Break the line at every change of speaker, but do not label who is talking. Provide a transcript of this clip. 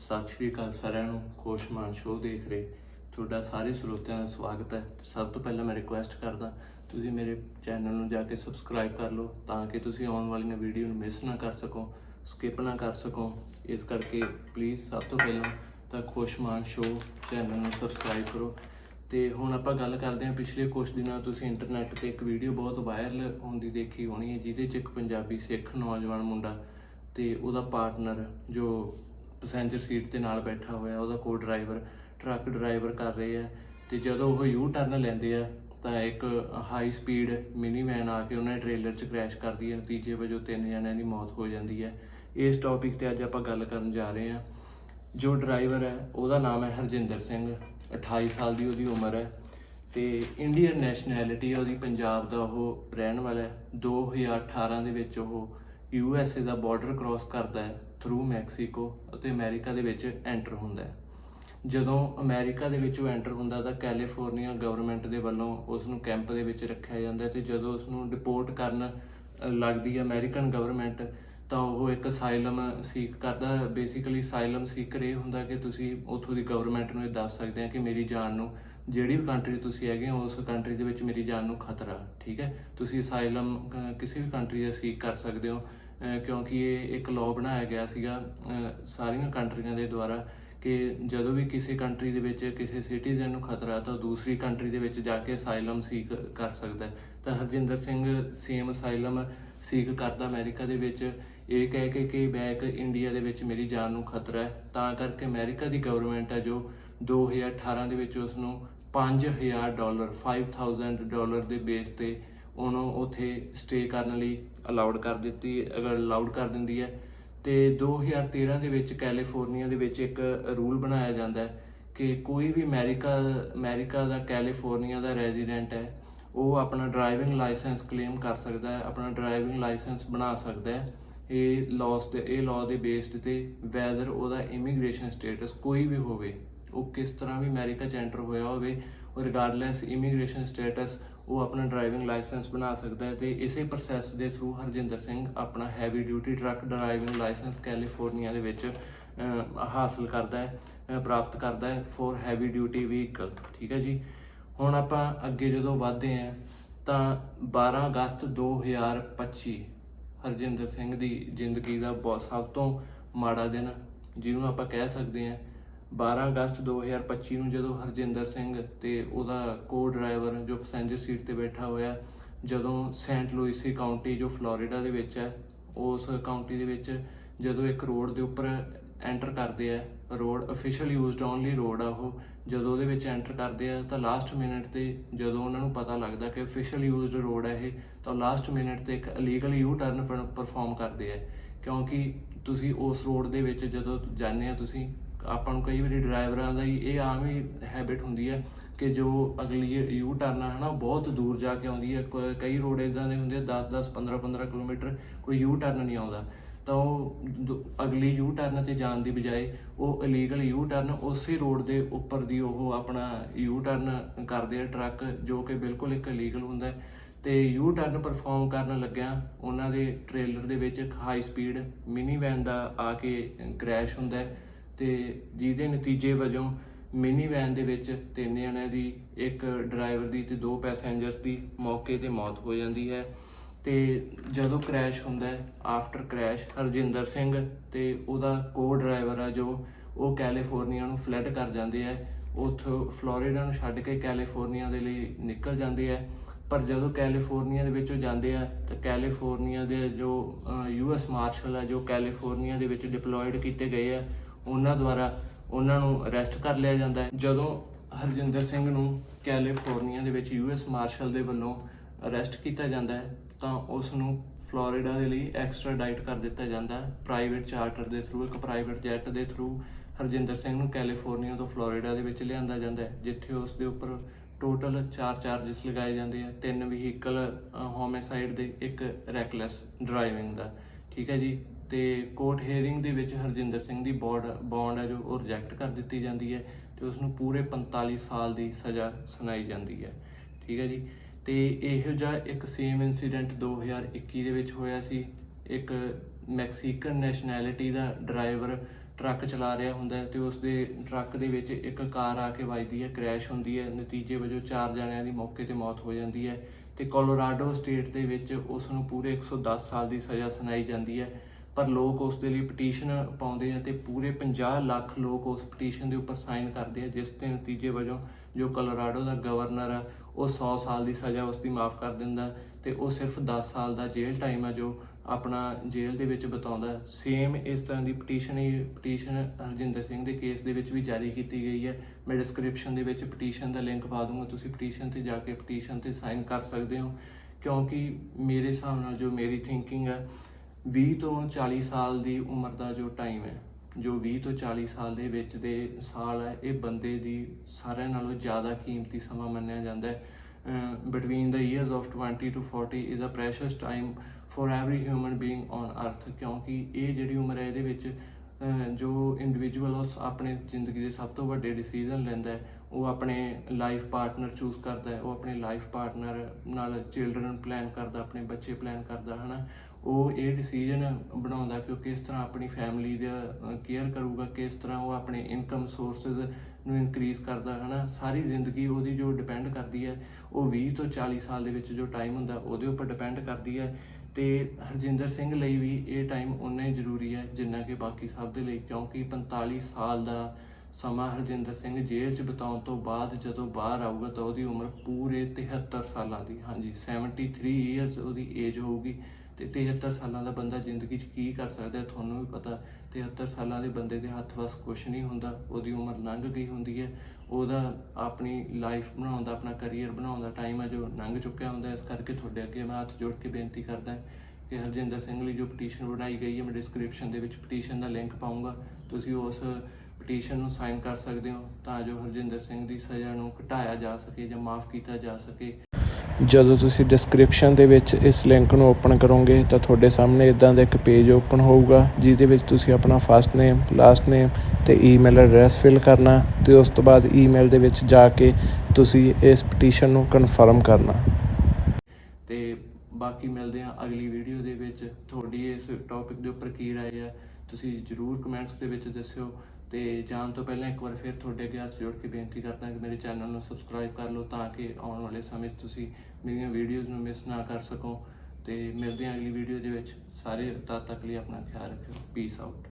ਸਤਿ ਸ਼੍ਰੀ ਅਕਾਲ ਸਾਰਿਆਂ ਨੂੰ ਖੁਸ਼ਮਾਨ ਸ਼ੋਅ ਦੇਖ ਰਹੇ। ਤੁਹਾਡਾ ਸਾਰੇ ਸਰੋਤਿਆਂ ਦਾ ਸਵਾਗਤ ਹੈ। ਸਭ ਤੋਂ ਪਹਿਲਾਂ ਮੈਂ ਰਿਕੁਐਸਟ ਕਰਦਾ, ਤੁਸੀਂ ਮੇਰੇ ਚੈਨਲ ਨੂੰ ਜਾ ਕੇ ਸਬਸਕ੍ਰਾਈਬ ਕਰ ਲਓ, ਤਾਂ ਕਿ ਤੁਸੀਂ ਆਉਣ ਵਾਲੀਆਂ ਵੀਡੀਓ ਨੂੰ ਮਿਸ ਨਾ ਕਰ ਸਕੋ ਸਕਿਪ ਨਾ ਕਰ ਸਕੋ। ਇਸ ਕਰਕੇ ਪਲੀਜ਼ ਸਭ ਤੋਂ ਪਹਿਲਾਂ ਤਾਂ ਖੁਸ਼ਮਾਨ ਸ਼ੋਅ ਚੈਨਲ ਨੂੰ ਸਬਸਕ੍ਰਾਈਬ ਕਰੋ। ਤੇ ਹੁਣ ਆਪਾਂ ਗੱਲ ਕਰਦੇ ਹਾਂ, ਪਿਛਲੇ ਕੁਝ ਦਿਨਾਂ ਤੁਸੀਂ ਇੰਟਰਨੈਟ ਤੇ ਇੱਕ ਵੀਡੀਓ ਬਹੁਤ ਵਾਇਰਲ ਹੁੰਦੀ ਦੇਖੀ ਹੋਣੀ ਹੈ, ਜਿਹਦੇ 'ਚ ਇੱਕ ਪੰਜਾਬੀ ਸਿੱਖ ਨੌਜਵਾਨ ਮੁੰਡਾ ਤੇ ਉਹਦਾ ਪਾਰਟਨਰ ਜੋ ਪੈਸੇਂਜਰ ਸੀਟ ਤੇ ਨਾਲ ਬੈਠਾ ਹੋਇਆ, ਉਹਦਾ ਕੋ ਡਰਾਈਵਰ ਟਰੱਕ ਡਰਾਈਵਰ ਕਰ ਰਹੇ ਆ। ਤੇ ਜਦੋਂ ਉਹ ਯੂ ਟਰਨ ਲੈਂਦੇ ਆ, ਤਾਂ ਇੱਕ ਹਾਈ ਸਪੀਡ ਮਿਨੀ ਵੈਨ ਆ ਕੇ ਉਹਨਾਂ ਦੇ ਟ੍ਰੇਲਰ 'ਚ ਕ੍ਰੈਸ਼ ਕਰਦੀ ਹੈ। ਨਤੀਜੇ ਵਜੋਂ ਤਿੰਨ ਜਣਿਆਂ ਦੀ ਮੌਤ ਹੋ ਜਾਂਦੀ ਹੈ। ਇਸ ਟੌਪਿਕ ਤੇ ਅੱਜ ਆਪਾਂ ਗੱਲ ਕਰਨ ਜਾ ਰਹੇ ਹਾਂ। ਜੋ ਡਰਾਈਵਰ ਹੈ, ਉਹਦਾ ਨਾਮ ਹੈ ਹਰਜਿੰਦਰ ਸਿੰਘ 28 ਸਾਲ ਦੀ ਉਹਦੀ ਉਮਰ ਹੈ ਤੇ ਇੰਡੀਅਨ ਨੈਸ਼ਨੈਲਿਟੀ ਉਹਦੀ ਪੰਜਾਬ ਦਾ ਉਹ ਰਹਿਣ ਵਾਲਾ ਹੈ। 2018 ਦੇ ਵਿੱਚ ਉਹ ਯੂ ਐਸ ਏ ਦਾ ਬਾਰਡਰ ਕ੍ਰਾਸ ਕਰਦਾ ਹੈ। ਥਰੂ ਮੈਕਸੀਕੋ ਅਤੇ ਅਮਰੀਕਾ ਦੇ ਵਿੱਚ ਐਂਟਰ ਹੁੰਦਾ ਹੈ। ਜਦੋਂ ਅਮਰੀਕਾ ਦੇ ਵਿੱਚ ਉਹ ਐਂਟਰ ਹੁੰਦਾ ਤਾਂ ਕੈਲੀਫੋਰਨੀਆ ਗਵਰਨਮੈਂਟ ਦੇ ਵੱਲੋਂ ਉਸ ਨੂੰ ਕੈਂਪ ਦੇ ਵਿੱਚ ਰੱਖਿਆ ਜਾਂਦਾ ਹੈ ਤੇ ਜਦੋਂ ਉਸ ਨੂੰ ਡਿਪੋਰਟ ਕਰਨ ਲੱਗਦੀ ਹੈ ਅਮਰੀਕਨ ਗਵਰਨਮੈਂਟ ਤਾਂ ਉਹ ਇੱਕ ਅਸਾਈਲਮ ਸੀਕ ਕਰਦਾ ਬੇਸਿਕਲੀ ਅਸਾਈਲਮ ਸੀਕਰ ਇਹ ਹੁੰਦਾ ਕਿ ਤੁਸੀਂ ਉੱਥੋਂ ਦੀ ਗਵਰਨਮੈਂਟ ਨੂੰ ਇਹ ਦੱਸ ਸਕਦੇ ਆ ਕਿ ਮੇਰੀ ਜਾਨ ਨੂੰ ਜਿਹੜੀ ਵੀ ਕੰਟਰੀ ਤੁਸੀਂ ਹੈਗੇ ਹੋ, ਉਸ ਕੰਟਰੀ ਦੇ ਵਿੱਚ ਮੇਰੀ ਜਾਨ ਨੂੰ ਖਤਰਾ ਠੀਕ ਹੈ? ਤੁਸੀਂ ਅਸਾਈਲਮ ਕਿਸੇ ਵੀ ਕੰਟਰੀ ਦਾ ਸੀਕ ਕਰ ਸਕਦੇ ਹੋ। ਕਿਉਂਕਿ ਇਹ ਇੱਕ ਲਾਅ ਬਣਾਇਆ ਗਿਆ ਸੀਗਾ ਸਾਰੀਆਂ ਕੰਟਰੀਆਂ ਦੇ ਦੁਆਰਾ ਕਿ ਜਦੋਂ ਵੀ ਕਿਸੇ ਕੰਟਰੀ ਦੇ ਵਿੱਚ ਕਿਸੇ ਸਿਟੀਜ਼ਨ ਨੂੰ ਖਤਰਾ ਤਾਂ ਦੂਸਰੀ ਕੰਟਰੀ ਦੇ ਵਿੱਚ ਜਾ ਕੇ ਅਸਾਈਲਮ ਸੀਕ ਕਰ ਸਕਦਾ ਤਾਂ Harjinder Singh same asylum seek ਕਰਦਾ ਅਮਰੀਕਾ ਦੇ ਵਿੱਚ। ਇਹ ਕਹਿ ਕੇ ਕਿ ਬੈਕ ਇੰਡੀਆ ਦੇ ਵਿੱਚ ਮੇਰੀ ਜਾਨ ਨੂੰ ਖਤਰਾ ਹੈ। ਤਾਂ ਕਰਕੇ ਅਮਰੀਕਾ ਦੀ ਗਵਰਨਮੈਂਟ ਹੈ ਜੋ 2018 ਦੇ ਵਿੱਚ ਉਸ ਨੂੰ 5000 ਡਾਲਰ 5000 ਡਾਲਰ ਦੇ ਬੇਸ ਤੇ ਉਹਨੂੰ ਉੱਥੇ ਸਟੇ ਕਰਨ ਲਈ ਅਲਾਉਡ ਕਰ ਦਿੱਤੀ, ਅਗਰ ਅਲਾਉਡ ਕਰ ਦਿੰਦੀ ਹੈ। ਤੇ 2013 ਦੇ ਵਿੱਚ ਕੈਲੀਫੋਰਨੀਆ ਦੇ ਵਿੱਚ ਇੱਕ ਰੂਲ ਬਣਾਇਆ ਜਾਂਦਾ ਹੈ ਕਿ ਕੋਈ ਵੀ ਅਮਰੀਕਾ ਅਮਰੀਕਾ ਦਾ ਕੈਲੀਫੋਰਨੀਆ ਦਾ ਰੈਜ਼ੀਡੈਂਟ ਹੈ, ਉਹ ਆਪਣਾ ਡਰਾਈਵਿੰਗ ਲਾਇਸੈਂਸ ਕਲੇਮ ਕਰ ਸਕਦਾ ਹੈ, ਆਪਣਾ ਡਰਾਈਵਿੰਗ ਲਾਇਸੈਂਸ ਬਣਾ ਸਕਦਾ ਹੈ। ਇਹ ਲਾਸ ਦੇ, ਇਹ ਲਾਅ ਦੇ ਬੇਸਡ ਤੇ ਵੈਦਰ ਉਹਦਾ ਇਮੀਗ੍ਰੇਸ਼ਨ ਸਟੇਟਸ ਕੋਈ ਵੀ ਹੋਵੇ, ਉਹ ਕਿਸ ਤਰ੍ਹਾਂ ਵੀ ਅਮਰੀਕਾ ਚ ਐਂਟਰ ਹੋਇਆ ਹੋਵੇ ਉਹ ਰਿਗਾਰਡਲੈਸ ਇਮੀਗ੍ਰੇਸ਼ਨ ਸਟੇਟਸ ਉਹ ਆਪਣਾ ਡਰਾਈਵਿੰਗ ਲਾਇਸੈਂਸ ਬਣਾ ਸਕਦਾ ਹੈ ਤੇ ਇਸੇ ਪ੍ਰੋਸੈਸ ਦੇ ਥਰੂ ਹਰਜਿੰਦਰ ਸਿੰਘ ਆਪਣਾ heavy duty truck driving licence California ਦੇ ਵਿੱਚ ਅਹ, ਹਾਸਲ ਕਰਦਾ ਹੈ ਪ੍ਰਾਪਤ ਕਰਦਾ ਹੈ ਫॉर ਹੈਵੀ ਡਿਊਟੀ ਵਹੀਕਲ ਠੀਕ ਹੈ ਜੀ? ਹੁਣ ਆਪਾਂ ਅੱਗੇ ਜਦੋਂ ਵਧਦੇ ਹਾਂ ਤਾਂ 12 ਅਗਸਤ 2025 ਹਰਜਿੰਦਰ ਸਿੰਘ ਦੀ ਜ਼ਿੰਦਗੀ ਦਾ ਬਹੁਤ ਸਭ ਤੋਂ ਮਾੜਾ ਦਿਨ ਜਿਹਨੂੰ ਆਪਾਂ ਕਹਿ ਸਕਦੇ ਹਾਂ 12 ਅਗਸਤ 2025 ਨੂੰ ਜਦੋਂ ਹਰਜਿੰਦਰ ਸਿੰਘ ਤੇ ਉਹਦਾ ਕੋ ਡਰਾਈਵਰ ਜੋ ਪੈਸੇਂਜਰ ਸੀਟ ਤੇ ਬੈਠਾ ਹੋਇਆ, ਜਦੋਂ ਸੈਂਟ ਲੂਇਸੀ ਕਾਉਂਟੀ ਜੋ ਫਲੋਰੀਡਾ ਦੇ ਵਿੱਚ ਹੈ, ਉਸ ਕਾਉਂਟੀ ਦੇ ਵਿੱਚ ਜਦੋਂ ਇੱਕ ਰੋਡ ਦੇ ਉੱਪਰ ਐਂਟਰ ਕਰਦੇ ਆ road official used only road ਆ ਉਹ, ਜਦੋਂ ਉਹਦੇ ਵਿੱਚ ਐਂਟਰ ਕਰਦੇ ਆ ਤਾਂ ਲਾਸਟ ਮਿੰਟ ਤੇ ਜਦੋਂ ਉਹਨਾਂ ਨੂੰ ਪਤਾ ਲੱਗਦਾ ਕਿ ਅਫੀਸ਼ੀਅਲ ਯੂਜ਼ਡ ਰੋਡ ਹੈ ਇਹ, ਤਾਂ ਲਾਸਟ ਮਿੰਟ ਤੇ ਇੱਕ ਇਲੀਗਲ ਯੂ ਟਰਨ ਪਰਫਾਰਮ ਕਰਦੇ ਆ। ਕਿਉਂਕਿ ਤੁਸੀਂ ਉਸ ਰੋਡ ਦੇ ਵਿੱਚ ਜਦੋਂ ਜਾਂਦੇ ਆ ਤੁਸੀਂ ਆਪਾਂ ਨੂੰ ਕਈ ਵਾਰੀ ਡਰਾਈਵਰਾਂ ਦਾ ਹੀ ਇਹ ਆਮ ਹੀ ਹੈਬਿਟ ਹੁੰਦੀ ਹੈ ਕਿ ਜੋ ਅਗਲੀ ਯੂ ਟਰਨ ਹੈ ਨਾ ਬਹੁਤ ਦੂਰ ਜਾ ਕੇ ਆਉਂਦੀ ਹੈ। ਕ- ਕਈ ਰੋਡ ਇਦਾਂ ਦੇ ਹੁੰਦੇ ਆ 10 10 15 15 ਕਿਲੋਮੀਟਰ ਕੋਈ ਯੂ ਟਰਨ ਨਹੀਂ ਆਉਂਦਾ। ਤਾਂ ਉਹ ਦ- ਅਗਲੀ ਯੂ ਟਰਨ ਤੇ ਜਾਣ ਦੀ ਬਜਾਏ ਉਹ ਇਲੀਗਲ ਯੂ ਟਰਨ ਉਸੇ ਰੋਡ ਦੇ ਉੱਪਰ ਦੀ ਉਹ ਆਪਣਾ ਯੂ ਟਰਨ ਕਰਦੇ ਆ ਟਰੱਕ ਜੋ ਕਿ ਬਿਲਕੁਲ ਇੱਕ ਇਲੀਗਲ ਹੁੰਦਾ ਹੈ। ਤੇ ਯੂ ਟਰਨ ਪਰਫਾਰਮ ਕਰਨ ਲੱਗਿਆ ਉਹਨਾਂ ਦੇ ਟ੍ਰੇਲਰ ਦੇ ਵਿੱਚ ਹਾਈ ਸਪੀਡ ਮਿਨੀ ਵੈਨ ਦਾ ਆ ਕੇ ਕ੍ਰੈਸ਼ ਹੁੰਦਾ ਹੈ। ਤੇ ਜਿਹਦੇ ਨਤੀਜੇ ਵਜੋਂ ਮਿਨੀ ਵੈਨ ਦੇ ਵਿੱਚ ਤਿੰਨ ਜਣਿਆਂ ਦੀ, ਇੱਕ ਡਰਾਈਵਰ ਦੀ ਤੇ ਦੋ ਪੈਸੇਂਜਰਸ ਦੀ ਮੌਕੇ ਤੇ ਮੌਤ ਹੋ ਜਾਂਦੀ ਹੈ। ਤੇ ਜਦੋਂ ਕ੍ਰੈਸ਼ ਹੁੰਦਾ ਹੈ, ਆਫਟਰ ਕ੍ਰੈਸ਼, ਹਰਜਿੰਦਰ ਸਿੰਘ ਤੇ ਉਹਦਾ ਕੋ ਡਰਾਈਵਰ ਆ ਜੋ, ਉਹ ਕੈਲੀਫੋਰਨੀਆ ਨੂੰ ਫਲੈਡ ਕਰ ਜਾਂਦੇ ਆ। ਉੱਥੋਂ ਫਲੋਰੀਡਾ ਨੂੰ ਛੱਡ ਕੇ ਕੈਲੀਫੋਰਨੀਆ ਦੇ ਲਈ ਨਿਕਲ ਜਾਂਦੇ ਆ। ਪਰ ਜਦੋਂ ਕੈਲੀਫੋਰਨੀਆ ਦੇ ਵਿੱਚ ਉਹ ਜਾਂਦੇ ਆ, ਤਾਂ ਕੈਲੀਫੋਰਨੀਆ ਦੇ ਜੋ ਯੂਐਸ ਮਾਰਸ਼ਲ ਆ ਜੋ ਕੈਲੀਫੋਰਨੀਆ ਦੇ ਵਿੱਚ ਡਿਪਲੋਇਡ ਕੀਤੇ ਗਏ ਆ ਉਹਨਾਂ ਦੁਆਰਾ ਉਹਨਾਂ ਨੂੰ ਅਰੈਸਟ ਕਰ ਲਿਆ ਜਾਂਦਾ ਹੈ। ਜਦੋਂ ਹਰਜਿੰਦਰ ਸਿੰਘ ਨੂੰ ਕੈਲੀਫੋਰਨੀਆ ਦੇ ਵਿੱਚ ਯੂਐਸ ਮਾਰਸ਼ਲ ਦੇ ਵੱਲੋਂ ਅਰੈਸਟ ਕੀਤਾ ਜਾਂਦਾ ਹੈ, ਤਾਂ ਉਸ ਨੂੰ ਫਲੋਰੀਡਾ ਦੇ ਲਈ ਐਕਸਟ੍ਰਾਡਾਈਟ ਕਰ ਦਿੱਤਾ ਜਾਂਦਾ ਹੈ। ਪ੍ਰਾਈਵੇਟ ਚਾਰਟਰ ਦੇ ਥਰੂ ਇੱਕ ਪ੍ਰਾਈਵੇਟ ਜੈਟ ਦੇ ਥਰੂ ਹਰਜਿੰਦਰ ਸਿੰਘ ਨੂੰ ਕੈਲੀਫੋਰਨੀਆ ਤੋਂ ਫਲੋਰੀਡਾ ਦੇ ਵਿੱਚ ਲਿਆਂਦਾ ਜਾਂਦਾ ਹੈ, ਜਿੱਥੇ ਉਸ ਦੇ ਉੱਪਰ ਟੋਟਲ 4 ਚਾਰजेस ਲਗਾਏ ਜਾਂਦੇ ਆ। ਤਿੰਨ ਵਹੀਕਲ ਹੋਮਿਸਾਈਡ ਦੇ ਇੱਕ ਰੈਕਲੈਸ ਡਰਾਈਵਿੰਗ ਦਾ। ਠੀਕ ਹੈ ਜੀ? ਤੇ ਕੋਰਟ ਹੇਅਰਿੰਗ ਦੇ ਵਿੱਚ ਹਰਜਿੰਦਰ ਸਿੰਘ ਦੀ ਬੌਂਡ ਬੌਂਡ ਹੈ ਜੋ ਉਹ ਰਿਜੈਕਟ ਕਰ ਦਿੱਤੀ ਜਾਂਦੀ ਹੈ ਤੇ ਉਸ ਨੂੰ ਪੂਰੇ 45 ਸਾਲ ਦੀ ਸਜ਼ਾ ਸੁਣਾਈ ਜਾਂਦੀ ਹੈ। ਠੀਕ ਹੈ ਜੀ? ਤੇ ਇਹੋ ਜਿਹਾ ਇੱਕ ਸੇਮ ਇਨਸੀਡੈਂਟ 2021 ਦੇ ਵਿੱਚ ਹੋਇਆ ਸੀ। ਇੱਕ ਮੈਕਸੀਕਨ ਨੈਸ਼ਨੈਲਿਟੀ ਦਾ ਡਰਾਈਵਰ ਟਰੱਕ ਚਲਾ ਰਿਹਾ ਹੁੰਦਾ ਹੈ ਤੇ ਉਸ ਦੇ ਟਰੱਕ ਦੇ ਵਿੱਚ ਇੱਕ ਕਾਰ ਆ ਕੇ ਵੱਜਦੀ ਹੈ ਕ੍ਰੈਸ਼ ਹੁੰਦੀ ਹੈ, ਨਤੀਜੇ ਵਜੋਂ ਚਾਰ ਜਣਿਆਂ ਦੀ ਮੌਕੇ ਤੇ ਮੌਤ ਹੋ ਜਾਂਦੀ ਹੈ ਤੇ ਕੋਲੋਰਾਡੋ ਸਟੇਟ ਦੇ ਵਿੱਚ ਉਸ ਨੂੰ ਪੂਰੇ 110 ਸਾਲ ਦੀ ਸਜ਼ਾ ਸੁਣਾਈ ਜਾਂਦੀ ਹੈ। ਪਰ ਲੋਕ ਉਸ ਦੇ ਲਈ ਪਟੀਸ਼ਨ ਪਾਉਂਦੇ ਆ ਤੇ ਪੂਰੇ 50 ਲੱਖ ਲੋਕ ਉਸ ਪਟੀਸ਼ਨ ਦੇ ਉੱਪਰ ਸਾਈਨ ਕਰਦੇ ਆ, ਜਿਸ ਦੇ ਨਤੀਜੇ ਵਜੋਂ ਜੋ ਕੋਲੋਰਾਡੋ ਦਾ ਗਵਰਨਰ ਆ, ਉਹ 100 ਸਾਲ ਦੀ ਸਜ਼ਾ ਉਸ ਦੀ ਮਾਫ ਕਰ ਦਿੰਦਾ ਤੇ ਉਹ ਸਿਰਫ 10 ਸਾਲ ਦਾ ਜੇਲ੍ਹ ਟਾਈਮ ਆ ਜੋ ਆਪਣਾ ਜੇਲ੍ਹ ਦੇ ਵਿੱਚ ਬਤਾਉਂਦਾ। ਸੇਮ ਇਸ ਤਰ੍ਹਾਂ ਦੀ ਪਟੀਸ਼ਨ ਹੀ ਪਟੀਸ਼ਨ ਹਰਜਿੰਦਰ ਸਿੰਘ ਦੇ ਕੇਸ ਦੇ ਵਿੱਚ ਵੀ ਜਾਰੀ ਕੀਤੀ ਗਈ ਹੈ ਮੈਂ ਡਿਸਕ੍ਰਿਪਸ਼ਨ ਦੇ ਵਿੱਚ ਪਟੀਸ਼ਨ ਦਾ ਲਿੰਕ ਪਾ ਦੂੰਗਾ, ਤੁਸੀਂ ਪਟੀਸ਼ਨ ਤੇ ਜਾ ਕੇ ਪਟੀਸ਼ਨ ਤੇ ਸਾਈਨ ਕਰ ਸਕਦੇ ਹੋ। ਕਿਉਂਕਿ ਮੇਰੇ ਹਿਸਾਬ ਨਾਲ ਜੋ ਮੇਰੀ ਥਿੰਕਿੰਗ ਹੈ 20 ਤੋਂ 40 ਸਾਲ ਦੀ ਉਮਰ ਦਾ ਜੋ ਟਾਈਮ ਹੈ, ਜੋ 20 ਤੋਂ 40 ਸਾਲ ਦੇ ਵਿੱਚ ਦੇ ਸਾਲ ਹੈ, ਇਹ ਬੰਦੇ ਦੀ ਸਾਰਿਆਂ ਨਾਲੋਂ ਜ਼ਿਆਦਾ ਕੀਮਤੀ ਸਮਾਂ ਮੰਨਿਆ ਜਾਂਦਾ ਹੈ। Between the years of 20 to 40 is a precious time for every human being on earth, ਕਿਉਂਕਿ ਇਹ ਜਿਹੜੀ ਉਮਰ ਹੈ ਇਹਦੇ ਵਿੱਚ ਜੋ ਇੰਡੀਵਿਜੂਅਲ ਉਸ ਆਪਣੇ ਜ਼ਿੰਦਗੀ ਦੇ ਸਭ ਤੋਂ ਵੱਡੇ ਡਿਸੀਜਨ ਲੈਂਦਾ ਹੈ, ਉਹ ਆਪਣੇ ਲਾਈਫ ਪਾਰਟਨਰ ਚੂਜ਼ ਕਰਦਾ ਹੈ, ਉਹ ਆਪਣੇ ਲਾਈਫ ਪਾਰਟਨਰ ਨਾਲ ਚਿਲਡਰਨ ਪਲਾਨ ਕਰਦਾ, ਆਪਣੇ ਬੱਚੇ ਪਲਾਨ ਕਰਦਾ, ਹਨਾ? ਉਹ ਇਹ ਡਿਸੀਜਨ ਬਣਾਉਂਦਾ ਕਿ ਉਹ ਕਿਸ ਤਰ੍ਹਾਂ ਆਪਣੀ ਫੈਮਿਲੀ ਦਾ ਕੇਅਰ ਕਰੂਗਾ, ਕਿਸ ਤਰ੍ਹਾਂ ਉਹ ਆਪਣੇ ਇਨਕਮ ਸੋਰਸਸ ਨੂੰ ਇਨਕਰੀਜ਼ ਕਰਦਾ, ਹਨਾ? ਸਾਰੀ ਜ਼ਿੰਦਗੀ ਉਹਦੀ ਜੋ ਡਿਪੈਂਡ ਕਰਦੀ ਹੈ, ਉਹ 20 ਤੋਂ 40 ਸਾਲ ਦੇ ਵਿੱਚ ਜੋ ਟਾਈਮ ਹੁੰਦਾ, ਉਹਦੇ ਉੱਪਰ ਡਿਪੈਂਡ ਕਰਦੀ ਹੈ। ਤੇ ਹਰਜਿੰਦਰ ਸਿੰਘ ਲਈ ਵੀ ਇਹ ਟਾਈਮ ਉਨਾ ਹੀ ਜ਼ਰੂਰੀ ਹੈ, ਜਿੰਨਾ ਕਿ ਬਾਕੀ ਸਭ ਦੇ ਲਈ, ਕਿਉਂਕਿ 45 ਸਾਲ ਦਾ ਸਮਾਂ ਹਰਜਿੰਦਰ ਸਿੰਘ ਜੇਲ੍ਹ 'ਚ ਬਿਤਾਉਣ ਤੋਂ ਬਾਅਦ ਜਦੋਂ ਬਾਹਰ ਆਊਗਾ ਤਾਂ ਉਹਦੀ ਉਮਰ ਪੂਰੇ 73 ਸਾਲਾਂ ਦੀ, ਹਾਂਜੀ 73 ਇਅਰਸ ਉਹਦੀ ਏਜ ਹੋਊਗੀ। ਤੇ 73 ਸਾਲਾਂ ਦਾ ਬੰਦਾ ਜ਼ਿੰਦਗੀ 'ਚ ਕੀ ਕਰ ਸਕਦਾ ਹੈ, ਤੁਹਾਨੂੰ ਵੀ ਪਤਾ। 73 ਸਾਲਾਂ ਦੇ ਬੰਦੇ ਦੇ ਹੱਥ ਵਸ ਕੁਝ ਨਹੀਂ ਹੁੰਦਾ, ਉਹਦੀ ਉਮਰ ਲੰਘ ਗਈ ਹੁੰਦੀ ਹੈ। ਉਹਦਾ ਆਪਣੀ ਲਾਈਫ ਬਣਾਉਣ ਦਾ, ਆਪਣਾ ਕੈਰੀਅਰ ਬਣਾਉਣ ਦਾ ਟਾਈਮ ਹੈ ਜੋ ਲੰਘ ਚੁੱਕਿਆ ਹੁੰਦਾ ਇਸ ਕਰਕੇ ਤੁਹਾਡੇ ਅੱਗੇ ਮੈਂ ਹੱਥ ਜੋੜ ਕੇ ਬੇਨਤੀ ਕਰਦਾ ਕਿ ਹਰਜਿੰਦਰ ਸਿੰਘ ਲਈ ਜੋ ਪਟੀਸ਼ਨ ਬਣਾਈ ਗਈ ਹੈ, ਮੈਂ ਡਿਸਕ੍ਰਿਪਸ਼ਨ ਦੇ ਵਿੱਚ ਪਟੀਸ਼ਨ ਦਾ ਲਿੰਕ ਪਾਉਂਗਾ ਤੁਸੀਂ ਉਸ ਪਟੀਸ਼ਨ ਨੂੰ ਸਾਈਨ ਕਰ ਸਕਦੇ ਹੋ ਤਾਂ ਜੋ ਹਰਜਿੰਦਰ ਸਿੰਘ ਦੀ ਸਜ਼ਾ ਨੂੰ ਘਟਾਇਆ ਜਾ ਸਕੇ ਜਾਂ ਮਾਫ ਕੀਤਾ ਜਾ ਸਕੇ। ਜਦੋਂ ਤੁਸੀਂ ਡਿਸਕ੍ਰਿਪਸ਼ਨ ਦੇ ਵਿੱਚ ਇਸ ਲਿੰਕ ਨੂੰ ਓਪਨ ਕਰੋਗੇ ਤਾਂ ਤੁਹਾਡੇ ਸਾਹਮਣੇ ਇਦਾਂ ਦਾ ਇੱਕ ਪੇਜ ਓਪਨ ਹੋਊਗਾ, ਜਿਹਦੇ ਵਿੱਚ ਤੁਸੀਂ ਆਪਣਾ ਫਸਟ ਨੇਮ ਲਾਸਟ ਨੇਮ ਤੇ ਈਮੇਲ ਐਡਰੈਸ ਫਿਲ ਕਰਨਾ ਤੇ ਉਸ ਤੋਂ ਬਾਅਦ ਈਮੇਲ ਦੇ ਵਿੱਚ ਜਾ ਕੇ ਤੁਸੀਂ ਇਸ ਪਟੀਸ਼ਨ ਨੂੰ ਕਨਫਰਮ ਕਰਨਾ। ਤੇ ਬਾਕੀ ਮਿਲਦੇ ਹਾਂ ਅਗਲੀ ਵੀਡੀਓ ਦੇ ਵਿੱਚ। ਤੁਹਾਡੀ ਇਸ ਟੌਪਿਕ ਦੇ ਉੱਪਰ ਕੀ ਰਾਏ ਹੈ ਤੁਸੀਂ ਜਰੂਰ ਕਮੈਂਟਸ ਦੇ ਵਿੱਚ ਦੱਸਿਓ। ਤੇ ਜਾਣ ਤੋਂ ਪਹਿਲਾਂ ਇੱਕ ਵਾਰ ਫਿਰ ਤੁਹਾਡੇ ਅੱਗੇ ਹੱਥ ਜੋੜ ਕੇ ਬੇਨਤੀ ਕਰਦਾ ਕਿ ਮੇਰੇ ਚੈਨਲ ਨੂੰ ਸਬਸਕ੍ਰਾਈਬ ਕਰ ਲਓ ਤਾਂ ਕਿ ਆਉਣ ਵਾਲੇ ਸਮੇਂ 'ਚ ਤੁਸੀਂ ਮੇਰੀਆਂ ਵੀਡੀਓਜ਼ ਨੂੰ ਮਿਸ ਨਾ ਕਰ ਸਕੋ ਤੇ ਮਿਲਦੇ ਹਾਂ ਅਗਲੀ ਵੀਡੀਓ ਦੇ ਵਿੱਚ। ਸਾਰੇ ਤਦ ਤੱਕ ਲਈ ਆਪਣਾ ਖਿਆਲ ਰੱਖਿਓ। Piece out